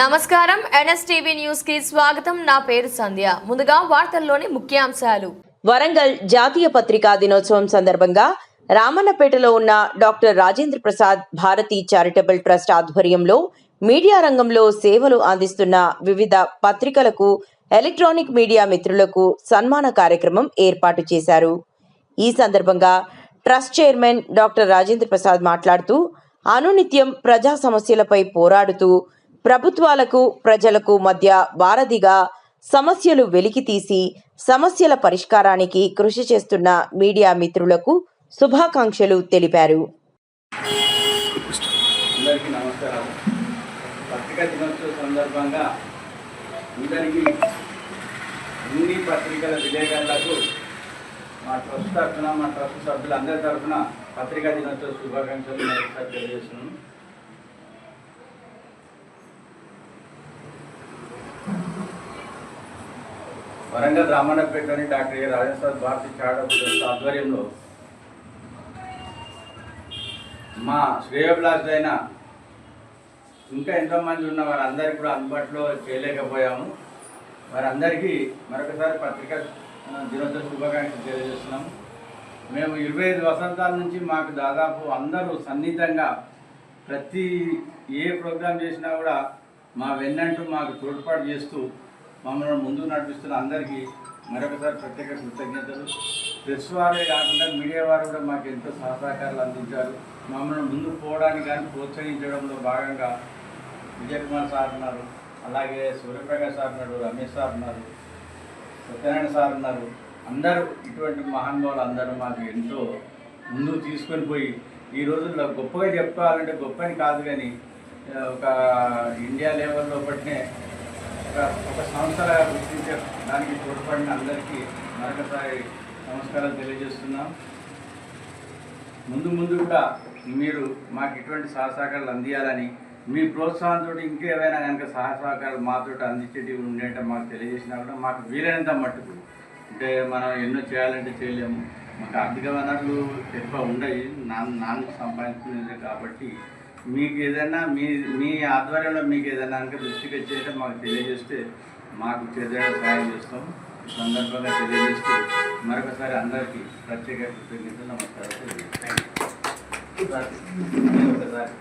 నమస్కారం. ఎన్ఎస్టీవీ న్యూస్కి స్వాగతం. నా పేరు సంధ్య. ముందుగా వార్తల్లోని ముఖ్యాంశాలు. వరంగల్ జాతీయ పత్రికా దినోత్సవం సందర్భంగా రామన్నపేటలో ఉన్న doctor Rajendra Prasad Bharati charitable trust ఆధ్వర్యంలో మీడియా రంగంలో సేవలు అందిస్తున్న వివిధ పత్రికలకు ఎలక్ట్రానిక్ మీడియా మిత్రులకు సన్మాన కార్యక్రమం ఏర్పాటు చేశారు. ఈ సందర్భంగా trust chairman doctor Rajendra Prasad మాట్లాడుతూ అనునిత్యం ప్రజా సమస్యలపై పోరాడుతూ ప్రభుత్వాలకు ప్రజలకు మధ్య వారధిగా సమస్యలు వెలికితీసి సమస్యల పరిష్కారానికి కృషి చేస్తున్న మీడియా మిత్రులకు శుభాకాంక్షలు తెలిపారు. అందరికీ నమస్కారం. పత్రికా దినోత్సవ సందర్భంగా అందరికీ అన్ని పత్రికల విలేకరులకు మా ట్రస్ట్ తరఫున మా ట్రస్ట్ సభ్యులందరి తరఫున పత్రికా దినోత్సవ శుభాకాంక్షలు తెలియజేస్తున్నాను. Warangal రామన్నపేటలోని doctor A Rajeshwara Bharati charitable ఆధ్వర్యంలో మా శ్రేయోభిలాషులైన ఇంకా ఎంతోమంది ఉన్న వారందరికీ కూడా అందుబాటులో చేయలేకపోయాము. వారందరికీ మరొకసారి పత్రికా దినోత్సవ శుభాకాంక్షలు తెలియజేస్తున్నాము. మేము ఇరవై ఐదు వసంతాల నుంచి మాకు దాదాపు అందరూ సన్నిహితంగా ప్రతి ఏ ప్రోగ్రాం చేసినా కూడా మా వెన్నంటూ మాకు తోడ్పాటు చేస్తూ మమ్మల్ని ముందుకు నడిపిస్తున్న అందరికీ మరొకసారి ప్రత్యేక కృతజ్ఞతలు. ప్రెస్ వారే కాకుండా మీడియా వారు కూడా మాకు ఎంతో సహసహకారాలు అందించారు. మమ్మల్ని ముందుకు పోవడానికి కానీ ప్రోత్సహించడంలో భాగంగా విజయకుమార్ సార్ ఉన్నారు. అలాగే సూర్యప్రకాష్ సార్ ఉన్నారు రమేష్ సార్ ఉన్నారు సత్యనారాయణ సార్ ఉన్నారు. అందరూ ఇటువంటి మహానుభావులు అందరూ మాకు ఎంతో ముందుకు తీసుకొని పోయి ఈ రోజుల్లో గొప్పగా చెప్పుకోవాలంటే గొప్పని కాదు కానీ ఒక ఇండియా లెవెల్లో పట్టినే ఒక ఒక గుర్తించే దానికి తోడ్పడిన అందరికీ మరొకసారి నమస్కారాలు తెలియజేస్తున్నాం. ముందు ముందు కూడా మీరు మాకు ఇటువంటి సహసహకారాలు అందియాలని మీ ప్రోత్సాహంతో ఇంకేమైనా కనుక సహసహకారాలు మాతో అందించేటివి ఉండేట మాకు తెలియజేసినా కూడా మాకు వీలైనంత మట్టుకు. అంటే మనం ఎన్నో చేయాలంటే చేయలేము. మాకు ఆర్థిక వనరులు ఎక్కువ ఉండవు నాన్న నాన్న సంపాదించుకునేది కాబట్టి మీకు ఏదైనా మీ మీ ఆధ్వర్యంలో మీకు ఏదైనా కనుక దృష్టికి వచ్చేటట్టు మాకు తెలియజేస్తే మాకు చేదైన సహాయం చేస్తాం. ఈ సందర్భంగా తెలియజేస్తూ మరొకసారి అందరికీ ప్రత్యేక కృతజ్ఞతలు నమస్కారం ఒకసారి